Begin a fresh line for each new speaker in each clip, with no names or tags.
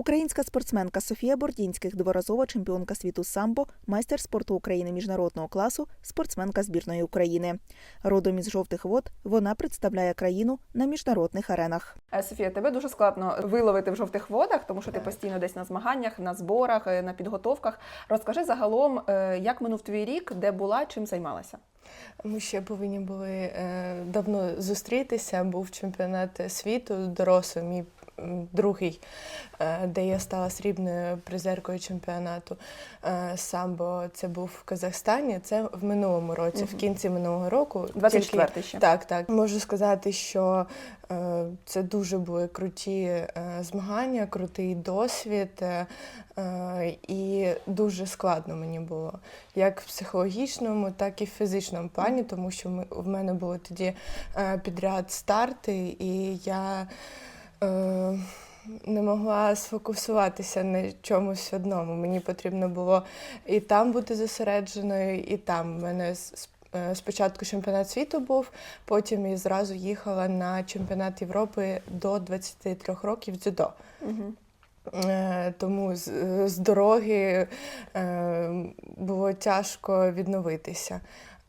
Українська спортсменка Софія Бордінських, дворазова чемпіонка світу самбо, майстер спорту України міжнародного класу, спортсменка збірної України. Родом із жовтих вод вона представляє країну на міжнародних аренах.
Е, Софія, тебе дуже складно виловити в жовтих водах, тому що ти постійно десь на змаганнях, на зборах, е, на підготовках. Розкажи загалом, е, як минув твій рік, де була, чим займалася?
Ми ще повинні були давно зустрітися. Був чемпіонат світу дорослий, мій другий, е, де я стала срібною призеркою чемпіонату е, самбо. Це був в Казахстані. Це в минулому році, в кінці минулого року.
24-й ще.
Так, так. Можу сказати, що е, це дуже були круті змагання, крутий досвід, і дуже складно мені було, як в психологічному, так і в фізичному плані, тому що в мене були тоді підряд старти, і я. Е, не могла сфокусуватися на чомусь одному. Мені потрібно було і там бути зосередженою, і там. У мене е, спочатку чемпіонат світу був, потім я зразу їхала на чемпіонат Європи до 23 років дзюдо.
Угу.
Тому з, з дороги було тяжко відновитися.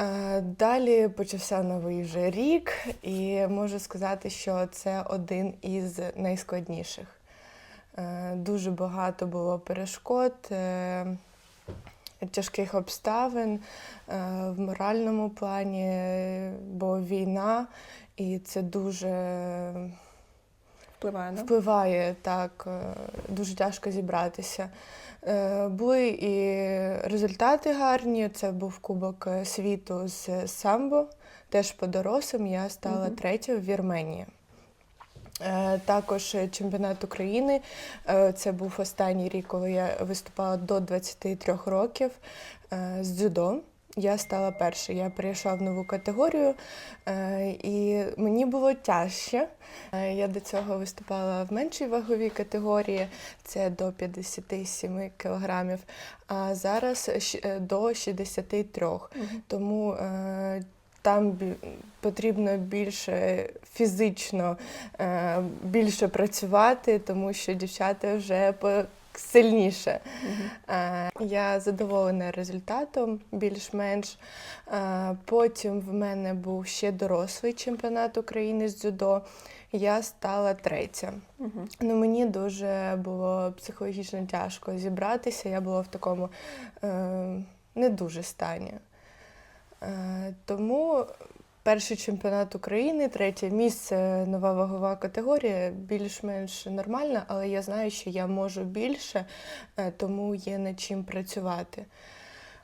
Е, Далі почався новий вже рік, і можу сказати, що це один із найскладніших. Е, Дуже багато було перешкод, е, тяжких обставин в моральному плані, бо війна, і це дуже
Впливає, да?
впливає так, е, дуже тяжко зібратися. Е, Були і результати гарні. Це був Кубок е, світу з самбо, теж по дорослим. Я стала
Мгм.
третьою в Вірменії. Також чемпіонат України. Це був останній рік, коли я виступала до 23 років з дзюдо. Я стала першою. Я перейшла в нову категорію, е, і мені було тяжче. Е, Я до цього виступала в меншій ваговій категорії, це до 57 кілограмів, а зараз е, до 63.
Мгм.
Тому там потрібно більше фізично більше працювати, тому що дівчата вже по- сильніше. Е, Я задоволена результатом більш-менш. Е, Потім в мене був ще дорослий чемпіонат України з дзюдо. Я стала третя.
Мгм.
Ну, мені дуже було психологічно тяжко зібратися. Я була в такому е, не дуже стані. Е, тому перший чемпіонат України, третє місце, нова вагова категорія, більш-менш нормальна, але я знаю, що я можу більше, е, тому є над чим працювати.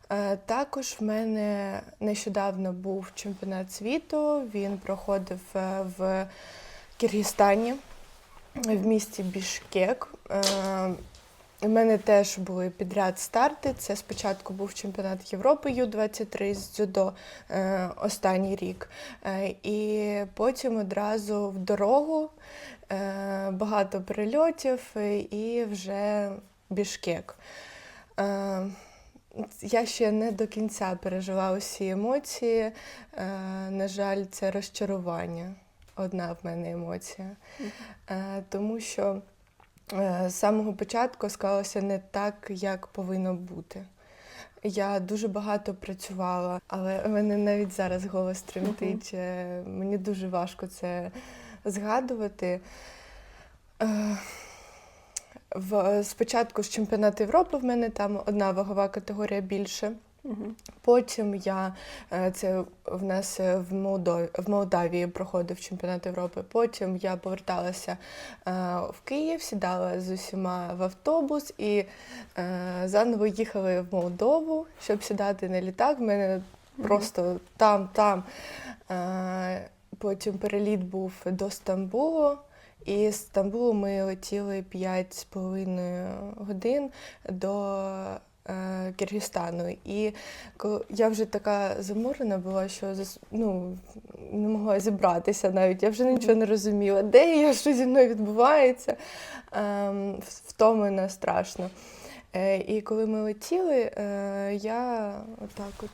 Е, Також в мене нещодавно був чемпіонат світу. Він проходив е, в Киргизстані, в місті Бішкек. У мене теж були підряд старти. Це спочатку був чемпіонат Європи Ю-23 з дзюдо е, останній рік. Е, і потім одразу в дорогу е, багато перельотів е, і вже Бішкек. Е, я ще не до кінця пережила усі емоції. Е, на жаль, це розчарування. Одна в мене емоція. Е, тому що з самого початку склалося не так, як повинно бути. Я дуже багато працювала, але в мене навіть зараз голос тремтить. Е, Мені дуже важко це згадувати. Е, спочатку з чемпіонату Європи в мене там одна вагова категорія більше. Потім я е, це в нас е, в Молдові, в Молдавії проходив чемпіонат Європи. Потім я поверталася е, в Київ, сідала з усіма в автобус і заново їхали в Молдову, щоб сідати на літак. В мене просто там, там. Потім переліт був до Стамбулу. І з Стамбулу ми летіли 5,5 годин до Киргизстану. І я вже така заморена була, що ну, не могла зібратися навіть. Я вже нічого не розуміла, де я, що зі мною відбувається. Ем, втомлена страшно. Е, і коли ми летіли, е, я отак от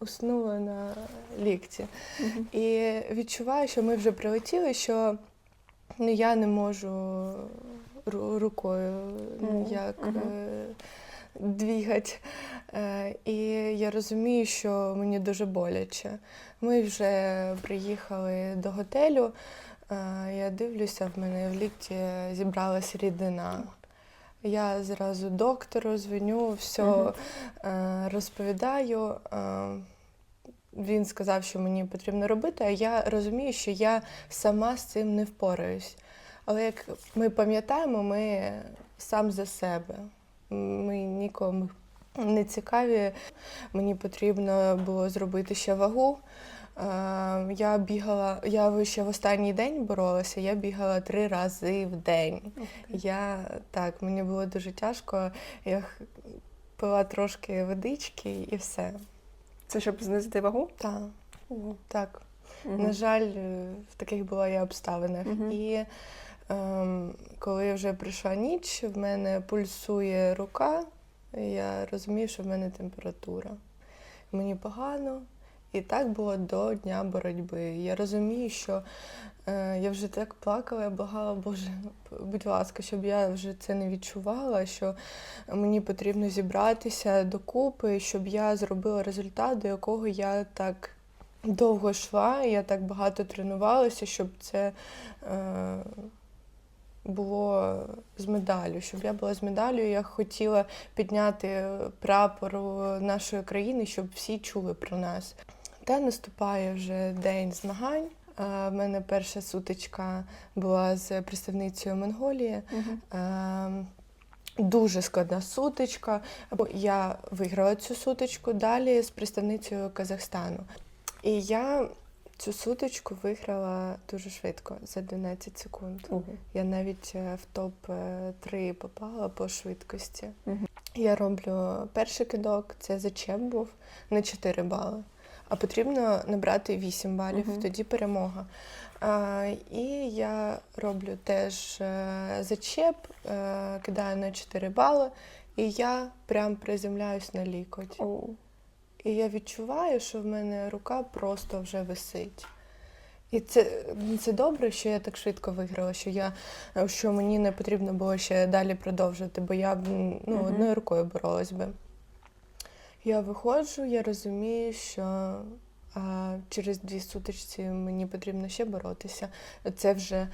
уснула на лікті.
Мгм.
І відчуваю, що ми вже прилетіли, що ну, я не можу ру- рукою,
Мгм,
як
мгм.
е, двігати. Е, і я розумію, що мені дуже боляче. Ми вже приїхали до готелю. е, я дивлюся, в мене в лікті зібралась рідина. Я зразу доктору дзвоню, все розповідаю. Е, він сказав, що мені потрібно робити, а я розумію, що я сама з цим не впораюсь. Але як ми пам'ятаємо, ми сам за себе. Ми нікому не цікаві. Мені потрібно було зробити ще вагу. Е, Я бігала, я ще в останній день боролася, я бігала три рази в день. Я так, мені було дуже тяжко. Я пила трошки водички і все.
Це щоб знизити вагу?
Так, так.
Мгм.
На жаль, в таких була я обставинах.
Мгм.
І коли вже прийшла ніч, в мене пульсує рука, я розумію, що в мене температура. Мені погано. І так було до дня боротьби. Я розумію, що е, я вже так плакала, я благала, Боже, будь ласка, щоб я вже це не відчувала, що мені потрібно зібратися докупи, щоб я зробила результат, до якого я так довго йшла, я так багато тренувалася, щоб це е, було з медаллю, щоб я була з медаллю. Я хотіла підняти прапор нашої країни, щоб всі чули про нас. Та наступає вже день змагань. Е, В мене перша сутичка була з представницею Монголії. Ем, Дуже складна сутичка. Я виграла цю сутичку далі з представницею Казахстану. І я цю сутичку виграла дуже швидко, за 12 секунд.
Ого.
Я навіть е, в топ-3 попала по швидкості.
Мгм.
Я роблю перший кидок, це зачеп був на 4 бали. А потрібно набрати 8 балів,
Мгм.
тоді перемога. А, і я роблю теж е, зачеп, е, кидаю на 4 бали, і я прям приземляюсь на лікоть.
О.
І я відчуваю, що в мене рука просто вже висить. І це, це добре, що я так швидко виграла, що я що мені не потрібно було ще далі продовжувати, бо я б ну,
Мгм.
одною рукою боролась би. Я виходжу, я розумію, що а, через дві сутичці мені потрібно ще боротися. Це вже е,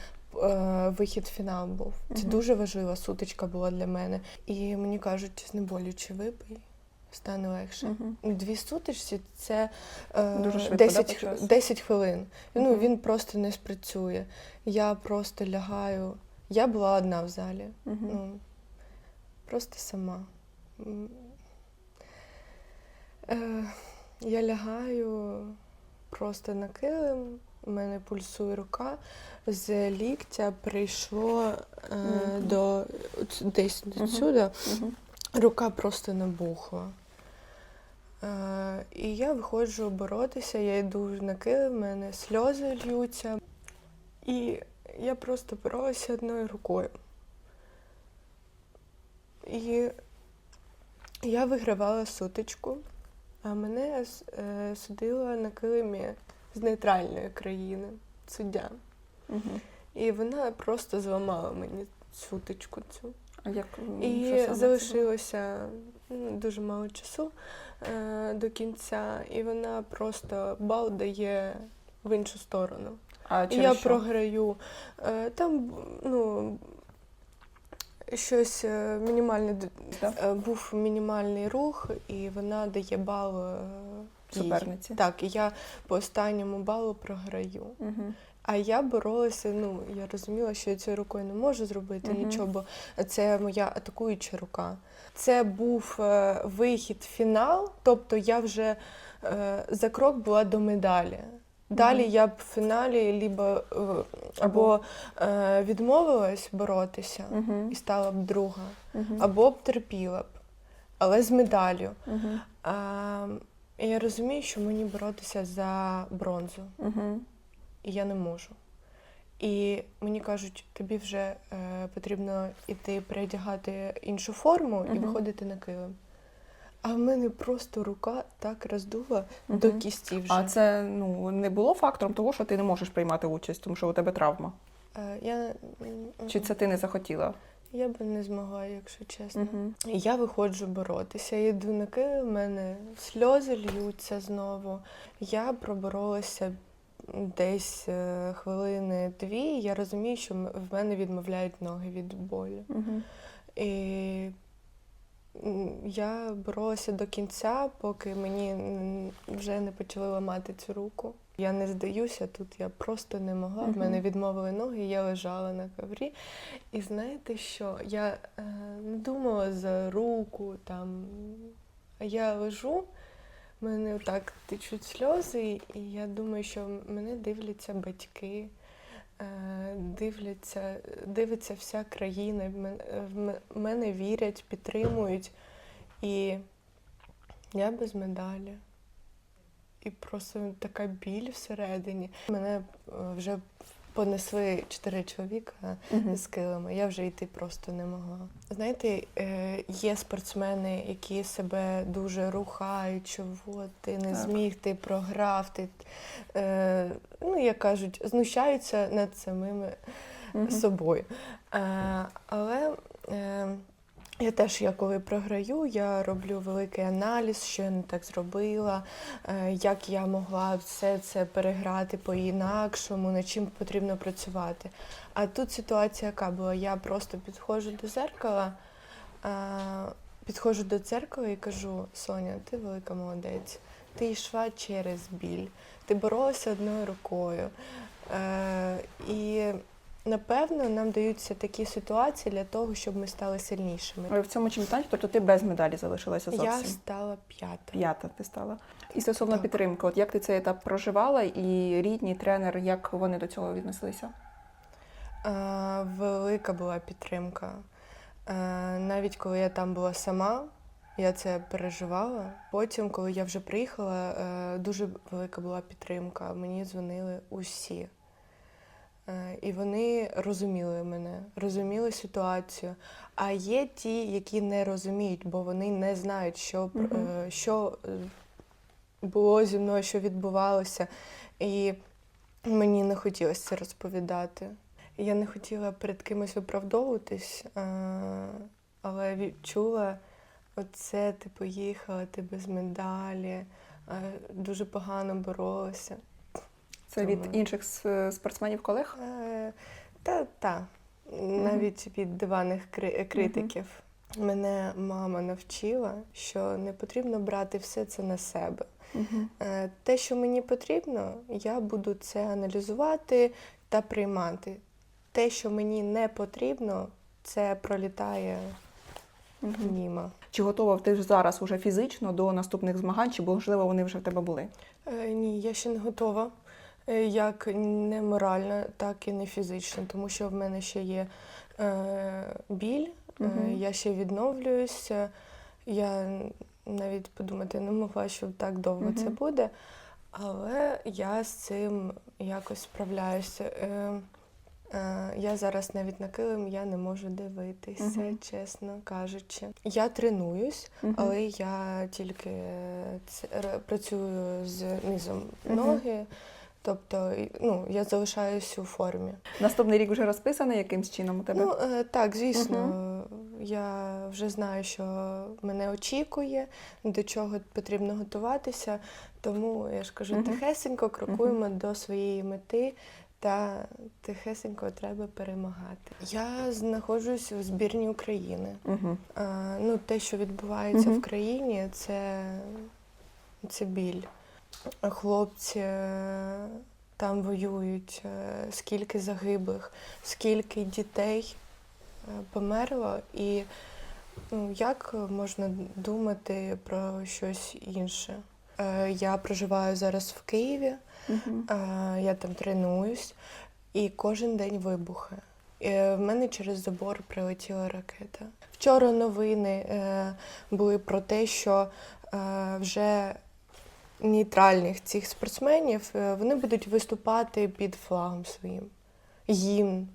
вихід в фінал був. Це
Мгм.
дуже важлива сутичка була для мене. І мені кажуть, знеболюючи випий, стане легше.
Мгм.
Дві сутичці це е,
Дуже швидко,
10,
да, по
хв-
часу?
10 хвилин. Ну, він просто не спрацює. Я просто лягаю. Я була одна в залі.
Мгм.
Ну, просто сама. Е, я лягаю просто на килим, у мене пульсує рука. З ліктя прийшло е,
Мгм.
до от десь до сюди.
Мгм.
Рука просто набухла. Е, і я виходжу боротися, я йду на килим, в мене сльози льються. І я просто боролася одною рукою. І я вигравала сутичку, а мене е, судила на килимі з нейтральної країни, суддя.
Мгм.
І вона просто зламала мені сутичку цю.
А як
І залишилося дуже мало часу е, до кінця, і вона просто бал дає в іншу сторону.
А
І
через
я
що?
програю. Е, там ну, щось е, мінімальне д-
Да?
е, був мінімальний рух, і вона дає бал е, їй.
Суперниці.
Так, і я по останньому балу програю.
Мгм.
А я боролася, ну я розуміла, що я цією рукою не можу зробити
Мгм.
нічого, бо це моя атакуюча рука. Це був е, вихід фінал, тобто я вже е, за крок була до медалі. Далі я б в фіналі либо, е, або е, відмовилась боротися
Мгм.
і стала б друга,
Мгм.
або б терпіла б, але з медаллю.
Мгм.
А, і я розумію, що мені боротися за бронзу
Мгм.
І я не можу. І мені кажуть, тобі вже е, потрібно іти передягати іншу форму і
Мгм.
виходити на килим. А в мене просто рука так роздула
Мгм.
до кісті вже.
А це ну не було фактором того, що ти не можеш приймати участь, тому що у тебе травма.
Е, я,
Чи це ти не захотіла?
Я би не змогла, якщо чесно.
Угу.
Я виходжу боротися. Я йду на килим, в мене сльози льються знову. Я проборолася десь е, хвилини дві. Я розумію, що в мене відмовляють ноги від болю.
Угу.
І я боролася до кінця, поки мені вже не почали ламати цю руку. Я не здаюся тут, я просто не могла. В мене відмовили ноги, я лежала на коврі. І знаєте що? Я е, не думала за руку там. А я лежу, мене отак течуть сльози, і я думаю, що мене дивляться батьки. Е, Дивляться, дивиться вся країна, в мене вірять, підтримують. І я без медалі. І просто така біль всередині. Мене е, вже понесли чотири чоловіка
Угу.
з килими. Я вже йти просто не могла. Знаєте, е, є спортсмени, які себе дуже рухають, що от ти не
Так.
зміг, ти програв, ти е, ну як кажуть, знущаються над самими собою. Е, але я теж, я коли програю, я роблю великий аналіз, що я не так зробила, е, як я могла все це переграти по-інакшому, над чим потрібно працювати. А тут ситуація яка була? Я просто підходжу до зеркала, е, підходжу до дзеркала і кажу: Соня, ти велика молодець, ти йшла через біль, ти боролася одною рукою. Е, і напевно нам даються такі ситуації для того, щоб ми стали сильнішими.
В цьому чемпіонаті, тобто ти без медалі залишилася зовсім.
Я стала п'ята.
П'ята ти стала. І стосовно
Так.
підтримки, от як ти цей етап проживала, і рідні, тренер, як вони до цього віднеслися?
Е, велика була підтримка. Е, навіть коли я там була сама, я це переживала. Потім, коли я вже приїхала, е, дуже велика була підтримка. Мені дзвонили усі. Е, І вони розуміли мене, розуміли ситуацію. А є ті, які не розуміють, бо вони не знають, що,
Мгм.
е, що е, було зі мною, що відбувалося. І мені не хотілося це розповідати. Я не хотіла перед кимось виправдовуватись, е, але відчула оце, ти поїхала, ти без медалі, дуже погано боролася.
Це від інших спортсменів колег?
Е, Та, та. Навіть від диваних кри- критиків. Мене мама навчила, що не потрібно брати все це на себе.
Угу.
Е, Те, що мені потрібно, я буду це аналізувати та приймати. Те, що мені не потрібно, це пролітає мімо.
Чи готова ти ж зараз уже фізично до наступних змагань, чи можливо вони вже в тебе були?
Е, Ні, я ще не готова. Е, Як не морально, так і не фізично, тому що в мене ще є е, біль, е, я ще відновлююся. Я навіть подумати не могла, що так довго це буде, але я з цим якось справляюся. Е, е, я зараз навіть на килим я не можу дивитися,
Мгм.
чесно кажучи. Я тренуюсь,
Мгм.
але я тільки е, це, працюю з низом
Мгм.
ноги, тобто ну, я залишаюсь у формі.
Наступний рік вже розписаний якимсь чином у тебе?
Ну е, так, звісно, я вже знаю, що мене очікує, до чого потрібно готуватися. Тому я ж кажу,
Мгм.
тихесенько крокуємо до своєї мети. Та тихесенько треба перемагати. Я знаходжусь у збірні України.
Угу.
А, ну, те, що відбувається
Мгм.
в країні, це, це біль. Хлопці е, там воюють, е, скільки загиблих, скільки дітей е, померло, і ну, як можна думати про щось інше? Я проживаю зараз в Києві. А, Я там тренуюсь, і кожен день вибухи. В мене через забор прилетіла ракета. Вчора новини були про те, що вже нейтральних цих спортсменів е, вони будуть виступати під флагом своїм. Гімн.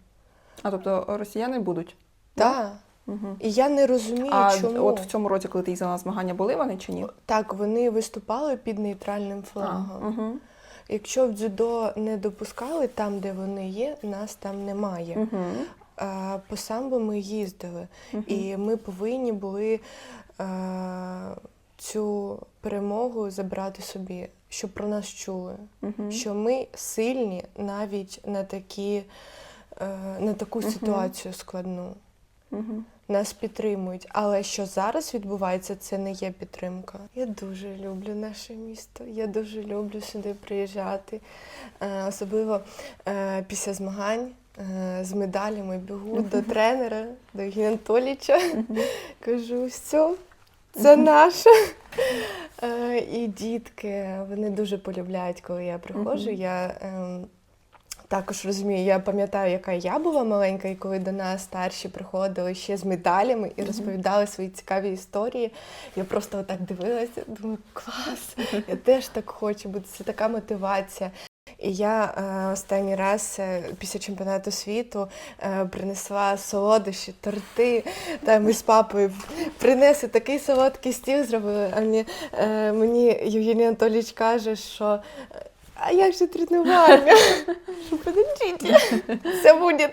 А тобто росіяни будуть?
Так.
Угу.
І я не розумію,
А
чому
от в цьому році, коли ти їздила на змагання, були вони чи ні?
так вони виступали під нейтральним флагом.
Угу.
Якщо в дзюдо не допускали там, де вони є, нас там немає.
Угу.
е, по самбо ми їздили, і ми повинні були е, цю перемогу забрати собі, щоб про нас чули.
Мгм.
Що ми сильні навіть на такі, е, на таку
Мгм.
ситуацію складну.
Мгм.
Нас підтримують, але що зараз відбувається, це не є підтримка. Я дуже люблю наше місто. Я дуже люблю сюди приїжджати. Е, особливо е, після змагань з медалями бігу до тренера, до Євгена Анатолійовича. Кажу, все, це наше. Е, і дітки вони дуже полюбляють, коли я приходжу. Я ем, також розумію, я пам'ятаю, яка я була маленька, і коли до нас старші приходили ще з медалями і розповідали свої цікаві історії. Я просто отак дивилася, думаю, клас, я теж так хочу, бо це така мотивація. І я е, останній раз е, після чемпіонату світу е, принесла солодощі, торти. Та ми з папою принесли такий солодкий стіл зробили. А мені, мені Євгеній Анатолійович каже, що а як же тренування? Подождіть, все буде.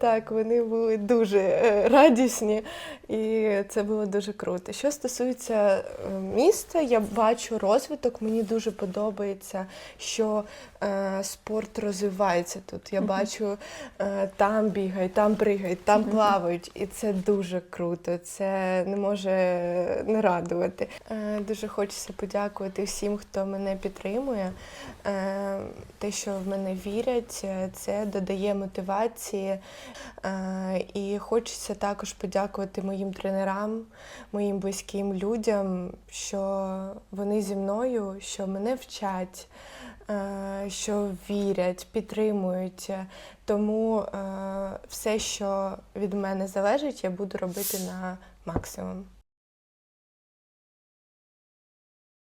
Так, вони були дуже радісні, і це було дуже круто. Що стосується е, міста, я бачу розвиток. Мені дуже подобається, що е, спорт розвивається тут. Я бачу, е, там бігають, там пригають, там плавають, і це дуже круто. Це не може не радувати. Е, Дуже хочеться подякувати всім, хто мене підтримує. Е, Те, що в мене вірять, е, це додає мотивації. Е, І хочеться також подякувати моїм тренерам, моїм близьким людям, що вони зі мною, що мене вчать, е, що вірять, підтримують. Тому е, все, що від мене залежить, я буду робити на максимум.